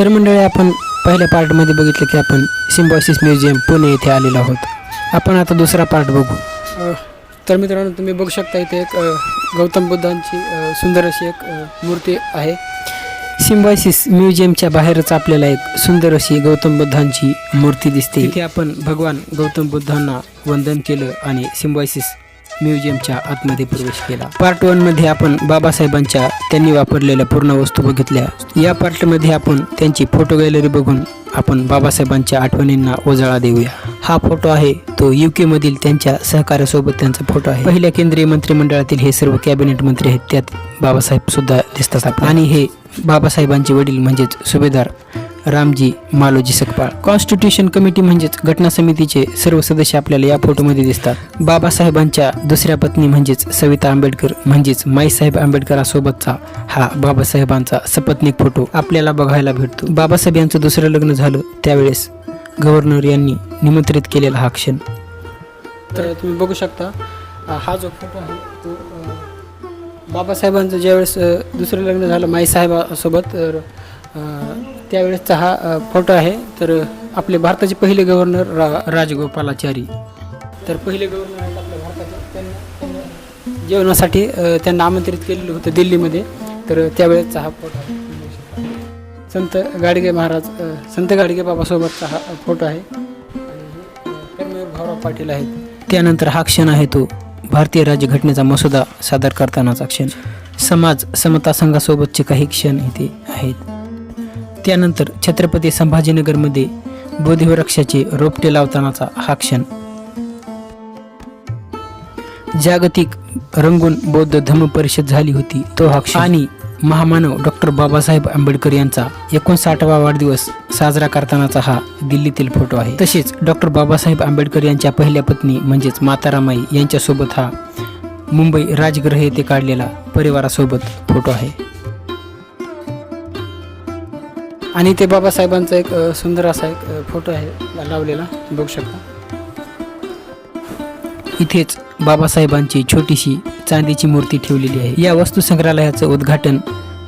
तर मंडळी आपण पहिल्या पार्टमध्ये बघितलं की आपण सिम्बॉसिस म्युझियम पुणे येथे आलेलो आहोत. आपण आता दुसरा पार्ट बघू. तर मित्रांनो तुम्ही बघू शकता इथे एक गौतम बुद्धांची सुंदर अशी एक मूर्ती आहे. सिम्बॉयसिस म्युझियमच्या बाहेरच आपल्याला एक सुंदर अशी गौतम बुद्धांची मूर्ती दिसते. इथे आपण भगवान गौतम बुद्धांना वंदन केलं आणि सिम्बॉयसिस म्युझियमच्या आतमध्ये प्रवेश केला. पार्ट वनमध्ये आपण बाबासाहेबांच्या त्यांनी वापरलेल्या पूर्ण वस्तू बघितल्या. या पार्टमध्ये आपण त्यांची फोटो गॅलरी बघून आपण बाबासाहेबांच्या आठवणींना उजाळा देऊया. हा फोटो आहे तो युके मधील त्यांच्या सहकार्यासोबत त्यांचा फोटो आहे. पहिल्या केंद्रीय मंत्रिमंडळातील हे सर्व कॅबिनेट मंत्री आहेत त्यात बाबासाहेब सुद्धा दिसतात. आणि हे बाबासाहेबांचे वडील म्हणजेच सुभेदार रामजी मालोजी सकपाळ. कॉन्स्टिट्यूशन कमिटी म्हणजेच घटना समितीचे सर्व सदस्य आपल्याला या फोटोमध्ये दिसतात. बाबासाहेबांच्या दुसऱ्या पत्नी म्हणजेच सविता आंबेडकर म्हणजेच माईसाहेब आंबेडकरांसोबतचा हा बाबासाहेबांचा सपत्निक फोटो आपल्याला बघायला भेटतो. बाबासाहेब यांचं दुसरं लग्न झालं त्यावेळेस गव्हर्नर यांनी निमंत्रित केलेला हा क्षण. तर तुम्ही बघू शकता हा जो फोटो आहे तो बाबासाहेबांचं ज्यावेळेस दुसरं लग्न झालं माईसाहेबासोबत तर त्यावेळेसचा हा फोटो आहे. तर आपले भारताचे पहिले गव्हर्नर रा राजगोपालाचारी. तर पहिले गव्हर्नर आहेत आपल्या भारताचे. त्यांना जेवणासाठी त्यांना आमंत्रित केलेलं होतं दिल्लीमध्ये. तर त्यावेळेसचा हा फोटो आहे. संत गाडगे महाराज संत गाडगे बाबासोबतचा हा फोटो आहे. भाऊराव पाटील आहेत. त्यानंतर हा क्षण आहे तो. भारतीय राज्यघटनेचा मसुदा सादर करतानाचा क्षण. समाज समता संघासोबतचे काही क्षण इथे आहेत. त्यानंतर छत्रपती संभाजीनगरमध्ये बोधिवृक्षाचे रोपटे लावतानाचा हा क्षण. जागतिक रंगून बौद्ध धम्म परिषद झाली होती तो हा क्षण. आणि महामानव डॉक्टर बाबासाहेब आंबेडकर यांचा एकोणसाठावा वाढदिवस साजरा करतानाचा हा दिल्लीतील फोटो आहे. तसेच डॉक्टर बाबासाहेब आंबेडकर यांच्या पहिल्या पत्नी म्हणजेच मातारामाई यांच्यासोबत हा मुंबई राजगृह येथे काढलेला परिवारासोबत फोटो आहे. आणि ते बाबासाहेबांचा एक सुंदर असा एक फोटो आहे लावलेला. बघू शकता. इथेच बाबासाहेबांची छोटीशी चांदीची मूर्ती ठेवलेली आहे. या वस्तू संग्रहालयाचं उद्घाटन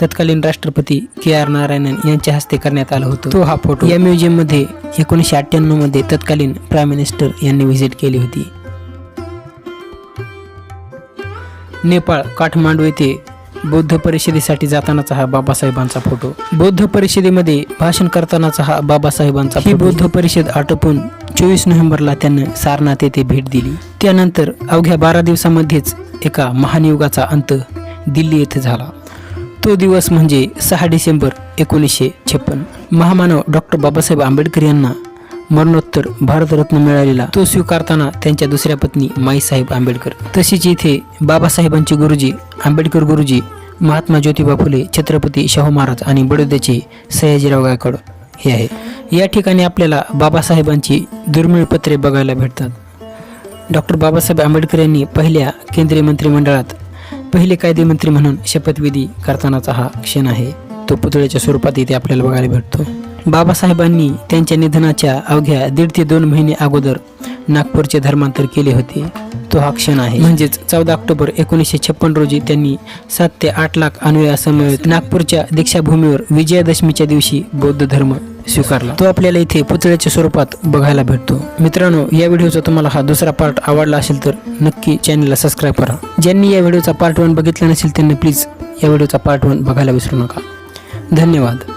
तत्कालीन राष्ट्रपती के आर नारायणन यांच्या हस्ते करण्यात आलं होतं. तो हा फोटो या म्युझियममध्ये एकोणीसशे अठ्ठ्याण्णवमध्ये तत्कालीन प्राईम मिनिस्टर यांनी व्हिजिट केली होती. नेपाळ काठमांडू येथे बौद्ध परिषदेसाठी जातानाचा हा बाबासाहेबांचा फोटो. बौद्ध परिषदेमध्ये भाषण करतानाचा हा बाबासाहेबांचा ही बौद्ध परिषद आटोपून चोवीस नोव्हेंबरला त्यानं सारनाथ येथे भेट दिली. त्यानंतर अवघ्या बारा दिवसामध्येच एका महान युगाचा अंत दिल्ली येथे झाला. तो दिवस म्हणजे सहा डिसेंबर एकोणीसशे छप्पन. महामानव डॉक्टर बाबासाहेब आंबेडकर यांना मरणोत्तर भारतरत्न मिळालेला तो स्वीकारताना त्यांच्या दुसऱ्या पत्नी माईसाहेब आंबेडकर. तशीच इथे बाबासाहेबांचे गुरुजी आंबेडकर गुरुजी महात्मा ज्योतिबा फुले छत्रपती शाहू महाराज आणि बडोद्याचे सयाजीराव गायकवाड हे आहे या ठिकाणी आपल्याला बाबासाहेबांची दुर्मिळ पत्रे बघायला भेटतात. डॉक्टर बाबासाहेब आंबेडकर यांनी पहिल्या केंद्रीय मंत्रिमंडळात पहिले कायदेमंत्री म्हणून शपथविधी करतानाचा हा क्षण आहे. तो पुतळ्याच्या स्वरूपात इथे आपल्याला बघायला भेटतो. बाबासाहेबांनी त्यांच्या निधनाच्या अवघ्या दीड ते दोन महिने अगोदर नागपूरचे धर्मांतर केले होते. तो हा क्षण आहे. म्हणजेच चौदा ऑक्टोबर एकोणीसशे छप्पन रोजी त्यांनी सात ते आठ लाख अन्वयासमवेत नागपूरच्या दीक्षाभूमीवर विजयादशमीच्या दिवशी बौद्ध धर्म स्वीकारला. तो आपल्याला इथे पुतळ्याच्या स्वरूपात बघायला भेटतो. मित्रांनो या व्हिडिओचा तुम्हाला हा दुसरा पार्ट आवडला असेल तर नक्की चॅनलला सबस्क्राईब करा. ज्यांनी या व्हिडिओचा पार्ट वन बघितला नसेल त्यांनी प्लीज या व्हिडिओचा पार्ट वन बघायला विसरू नका. धन्यवाद.